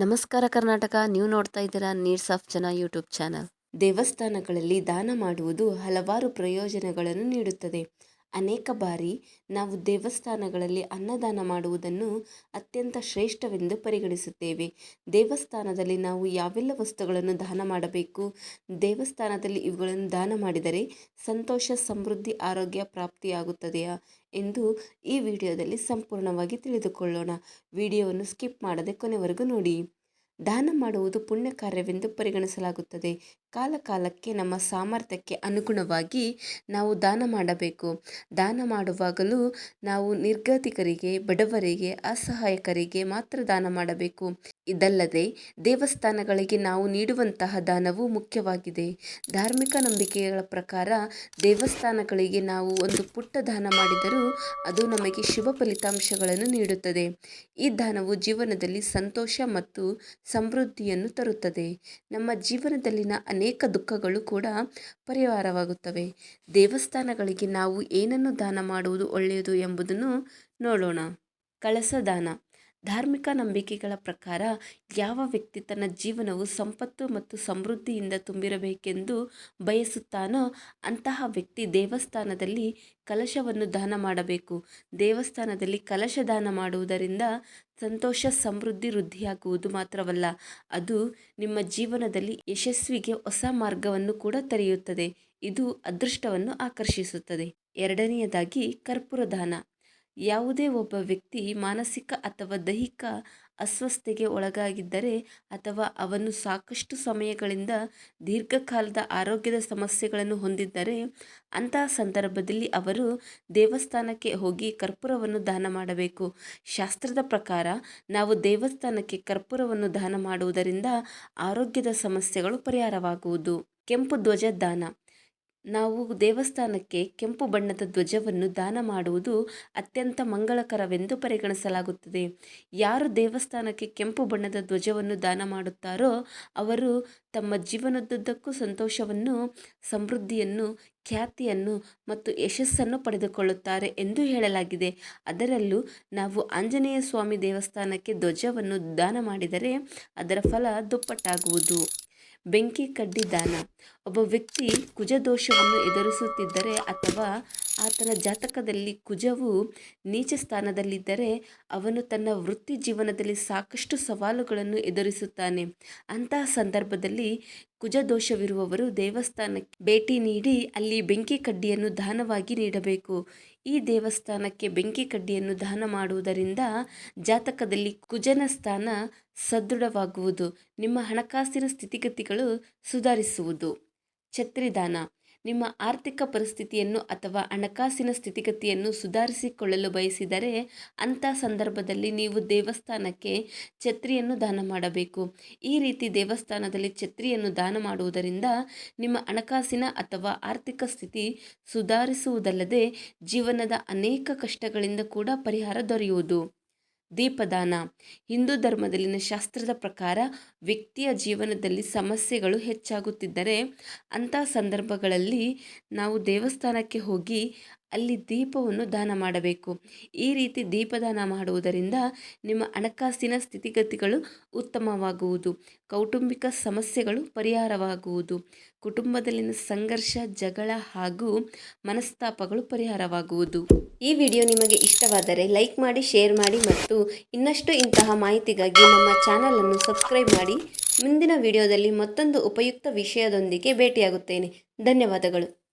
ನಮಸ್ಕಾರ ಕರ್ನಾಟಕ. ನೀವು ನೋಡ್ತಾ ಇದ್ದೀರಾ needs of Jana YouTube channel. ದೇವಸ್ಥಾನಗಳಲ್ಲಿ ದಾನ ಮಾಡುವುದು ಹಲವಾರು ಪ್ರಯೋಜನಗಳನ್ನು ನೀಡುತ್ತದೆ. ಅನೇಕ ಬಾರಿ ನಾವು ದೇವಸ್ಥಾನಗಳಲ್ಲಿ ಅನ್ನದಾನ ಮಾಡುವುದನ್ನು ಅತ್ಯಂತ ಶ್ರೇಷ್ಠವೆಂದು ಪರಿಗಣಿಸುತ್ತೇವೆ. ದೇವಸ್ಥಾನದಲ್ಲಿ ನಾವು ಯಾವೆಲ್ಲ ವಸ್ತುಗಳನ್ನು ದಾನ ಮಾಡಬೇಕು? ದೇವಸ್ಥಾನದಲ್ಲಿ ಇವುಗಳನ್ನು ದಾನ ಮಾಡಿದರೆ ಸಂತೋಷ, ಸಮೃದ್ಧಿ, ಆರೋಗ್ಯ ಪ್ರಾಪ್ತಿಯಾಗುತ್ತದೆಯಾ ಎಂದು ಈ ವಿಡಿಯೋದಲ್ಲಿ ಸಂಪೂರ್ಣವಾಗಿ ತಿಳಿದುಕೊಳ್ಳೋಣ. ವಿಡಿಯೋವನ್ನು ಸ್ಕಿಪ್ ಮಾಡದೆ ಕೊನೆವರೆಗೂ ನೋಡಿ. ದಾನ ಮಾಡುವುದು ಪುಣ್ಯ ಕಾರ್ಯವೆಂದು ಪರಿಗಣಿಸಲಾಗುತ್ತದೆ. ಕಾಲ ಕಾಲಕ್ಕೆ ನಮ್ಮ ಸಾಮರ್ಥ್ಯಕ್ಕೆ ಅನುಗುಣವಾಗಿ ನಾವು ದಾನ ಮಾಡಬೇಕು. ದಾನ ಮಾಡುವಾಗಲೂ ನಾವು ನಿರ್ಗತಿಕರಿಗೆ, ಬಡವರಿಗೆ, ಅಸಹಾಯಕರಿಗೆ ಮಾತ್ರ ದಾನ ಮಾಡಬೇಕು. ಇದಲ್ಲದೆ ದೇವಸ್ಥಾನಗಳಿಗೆ ನಾವು ನೀಡುವಂತಹ ದಾನವು ಮುಖ್ಯವಾಗಿದೆ. ಧಾರ್ಮಿಕ ನಂಬಿಕೆಗಳ ಪ್ರಕಾರ ದೇವಸ್ಥಾನಗಳಿಗೆ ನಾವು ಒಂದು ಪುಟ್ಟ ದಾನ ಮಾಡಿದರೂ ಅದು ನಮಗೆ ಶುಭ ಫಲಿತಾಂಶಗಳನ್ನು ನೀಡುತ್ತದೆ. ಈ ದಾನವು ಜೀವನದಲ್ಲಿ ಸಂತೋಷ ಮತ್ತು ಸಮೃದ್ಧಿಯನ್ನು ತರುತ್ತದೆ. ನಮ್ಮ ಜೀವನದಲ್ಲಿನ ಅನೇಕ ದುಃಖಗಳು ಕೂಡ ಪರಿಹಾರವಾಗುತ್ತವೆ. ದೇವಸ್ಥಾನಗಳಿಗೆ ನಾವು ಏನನ್ನು ದಾನ ಮಾಡುವುದು ಒಳ್ಳೆಯದು ಎಂಬುದನ್ನು ನೋಡೋಣ. ಕಳಸ ದಾನ ಧಾರ್ಮಿಕ ನಂಬಿಕೆಗಳ ಪ್ರಕಾರ ಯಾವ ವ್ಯಕ್ತಿ ತನ್ನ ಜೀವನವು ಸಂಪತ್ತು ಮತ್ತು ಸಮೃದ್ಧಿಯಿಂದ ತುಂಬಿರಬೇಕೆಂದು ಬಯಸುತ್ತಾನೋ ಅಂತಹ ವ್ಯಕ್ತಿ ದೇವಸ್ಥಾನದಲ್ಲಿ ಕಲಶವನ್ನು ದಾನ ಮಾಡಬೇಕು. ದೇವಸ್ಥಾನದಲ್ಲಿ ಕಲಶ ದಾನ ಮಾಡುವುದರಿಂದ ಸಂತೋಷ, ಸಮೃದ್ಧಿ, ವೃದ್ಧಿಯಾಗುವುದು ಮಾತ್ರವಲ್ಲ, ಅದು ನಿಮ್ಮ ಜೀವನದಲ್ಲಿ ಯಶಸ್ವಿಗೆ ಹೊಸ ಮಾರ್ಗವನ್ನು ಕೂಡ ತೆರೆಯುತ್ತದೆ. ಇದು ಅದೃಷ್ಟವನ್ನು ಆಕರ್ಷಿಸುತ್ತದೆ. ಎರಡನೆಯದಾಗಿ ಕರ್ಪೂರ ದಾನ. ಯಾವುದೇ ಒಬ್ಬ ವ್ಯಕ್ತಿ ಮಾನಸಿಕ ಅಥವಾ ದೈಹಿಕ ಅಸ್ವಸ್ಥತೆಗೆ ಒಳಗಾಗಿದ್ದರೆ ಅಥವಾ ಅವನು ಸಾಕಷ್ಟು ಸಮಯಗಳಿಂದ ದೀರ್ಘಕಾಲದ ಆರೋಗ್ಯದ ಸಮಸ್ಯೆಗಳನ್ನು ಹೊಂದಿದ್ದರೆ, ಅಂತಹ ಸಂದರ್ಭದಲ್ಲಿ ಅವರು ದೇವಸ್ಥಾನಕ್ಕೆ ಹೋಗಿ ಕರ್ಪೂರವನ್ನು ದಾನ ಮಾಡಬೇಕು. ಶಾಸ್ತ್ರದ ಪ್ರಕಾರ, ನಾವು ದೇವಸ್ಥಾನಕ್ಕೆ ಕರ್ಪೂರವನ್ನು ದಾನ ಮಾಡುವುದರಿಂದ ಆರೋಗ್ಯದ ಸಮಸ್ಯೆಗಳು ಪರಿಹಾರವಾಗುವುದು. ಕೆಂಪು ಧ್ವಜ ದಾನ. ನಾವು ದೇವಸ್ಥಾನಕ್ಕೆ ಕೆಂಪು ಬಣ್ಣದ ಧ್ವಜವನ್ನು ದಾನ ಮಾಡುವುದು ಅತ್ಯಂತ ಮಂಗಳಕರವೆಂದು ಪರಿಗಣಿಸಲಾಗುತ್ತದೆ. ಯಾರು ದೇವಸ್ಥಾನಕ್ಕೆ ಕೆಂಪು ಬಣ್ಣದ ಧ್ವಜವನ್ನು ದಾನ ಮಾಡುತ್ತಾರೋ ಅವರು ತಮ್ಮ ಜೀವನದುದ್ದಕ್ಕೂ ಸಂತೋಷವನ್ನು, ಸಮೃದ್ಧಿಯನ್ನು, ಖ್ಯಾತಿಯನ್ನು ಮತ್ತು ಯಶಸ್ಸನ್ನು ಪಡೆದುಕೊಳ್ಳುತ್ತಾರೆ ಎಂದು ಹೇಳಲಾಗಿದೆ. ಅದರಲ್ಲೂ ನಾವು ಆಂಜನೇಯ ಸ್ವಾಮಿ ದೇವಸ್ಥಾನಕ್ಕೆ ಧ್ವಜವನ್ನು ದಾನ ಮಾಡಿದರೆ ಅದರ ಫಲ ದುಪ್ಪಟ್ಟಾಗುವುದು. ಬೆಂಕಿ ಕಡ್ಡಿ ದಾನ. ಒಬ್ಬ ವ್ಯಕ್ತಿ ಕುಜದೋಷವನ್ನು ಎದುರಿಸುತ್ತಿದ್ದರೆ ಅಥವಾ ಆತನ ಜಾತಕದಲ್ಲಿ ಕುಜವು ನೀಚ ಸ್ಥಾನದಲ್ಲಿದ್ದರೆ ಅವನು ತನ್ನ ವೃತ್ತಿ ಜೀವನದಲ್ಲಿ ಸಾಕಷ್ಟು ಸವಾಲುಗಳನ್ನು ಎದುರಿಸುತ್ತಾನೆ. ಅಂತಹ ಸಂದರ್ಭದಲ್ಲಿ ಕುಜದೋಷವಿರುವವರು ದೇವಸ್ಥಾನಕ್ಕೆ ಭೇಟಿ ನೀಡಿ ಅಲ್ಲಿ ಬೆಂಕಿ ಕಡ್ಡಿಯನ್ನು ದಾನವಾಗಿ ನೀಡಬೇಕು. ಈ ದೇವಸ್ಥಾನಕ್ಕೆ ಬೆಂಕಿ ಕಡ್ಡಿಯನ್ನು ದಾನ ಮಾಡುವುದರಿಂದ ಜಾತಕದಲ್ಲಿ ಕುಜನ ಸ್ಥಾನ ಸದೃಢವಾಗುವುದು, ನಿಮ್ಮ ಹಣಕಾಸಿನ ಸ್ಥಿತಿಗತಿಗಳು ಸುಧಾರಿಸುವುದು. ಛತ್ರಿದಾನ. ನಿಮ್ಮ ಆರ್ಥಿಕ ಪರಿಸ್ಥಿತಿಯನ್ನು ಅಥವಾ ಹಣಕಾಸಿನ ಸ್ಥಿತಿಗತಿಯನ್ನು ಸುಧಾರಿಸಿಕೊಳ್ಳಲು ಬಯಸಿದರೆ ಅಂಥ ಸಂದರ್ಭದಲ್ಲಿ ನೀವು ದೇವಸ್ಥಾನಕ್ಕೆ ಛತ್ರಿಯನ್ನು ದಾನ ಮಾಡಬೇಕು. ಈ ರೀತಿ ದೇವಸ್ಥಾನದಲ್ಲಿ ಛತ್ರಿಯನ್ನು ದಾನ ಮಾಡುವುದರಿಂದ ನಿಮ್ಮ ಹಣಕಾಸಿನ ಅಥವಾ ಆರ್ಥಿಕ ಸ್ಥಿತಿ ಸುಧಾರಿಸುವುದಲ್ಲದೆ ಜೀವನದ ಅನೇಕ ಕಷ್ಟಗಳಿಂದ ಕೂಡ ಪರಿಹಾರ ದೊರೆಯುವುದು. ದೀಪದಾನ. ಹಿಂದೂ ಧರ್ಮದಲ್ಲಿನ ಶಾಸ್ತ್ರದ ಪ್ರಕಾರ ವ್ಯಕ್ತಿಯ ಜೀವನದಲ್ಲಿ ಸಮಸ್ಯೆಗಳು ಹೆಚ್ಚಾಗುತ್ತಿದ್ದರೆ ಅಂಥ ಸಂದರ್ಭಗಳಲ್ಲಿ ನಾವು ದೇವಸ್ಥಾನಕ್ಕೆ ಹೋಗಿ ಅಲ್ಲಿ ದೀಪವನ್ನು ದಾನ ಮಾಡಬೇಕು. ಈ ರೀತಿ ದೀಪದಾನ ಮಾಡುವುದರಿಂದ ನಿಮ್ಮ ಹಣಕಾಸಿನ ಸ್ಥಿತಿಗತಿಗಳು ಉತ್ತಮವಾಗುವುದು. ಕೌಟುಂಬಿಕ ಸಮಸ್ಯೆಗಳು ಪರಿಹಾರವಾಗುವುದು. ಕುಟುಂಬದಲ್ಲಿನ ಸಂಘರ್ಷ, ಜಗಳ ಹಾಗೂ ಮನಸ್ತಾಪಗಳು ಪರಿಹಾರವಾಗುವುದು. ಈ ವಿಡಿಯೋ ನಿಮಗೆ ಇಷ್ಟವಾದರೆ ಲೈಕ್ ಮಾಡಿ, ಶೇರ್ ಮಾಡಿ ಮತ್ತು ಇನ್ನಷ್ಟು ಇಂತಹ ಮಾಹಿತಿಗಾಗಿ ನಮ್ಮ ಚಾನಲನ್ನು ಸಬ್ಸ್ಕ್ರೈಬ್ ಮಾಡಿ. ಮುಂದಿನ ವಿಡಿಯೋದಲ್ಲಿ ಮತ್ತೊಂದು ಉಪಯುಕ್ತ ವಿಷಯದೊಂದಿಗೆ ಭೇಟಿಯಾಗುತ್ತೇನೆ. ಧನ್ಯವಾದಗಳು.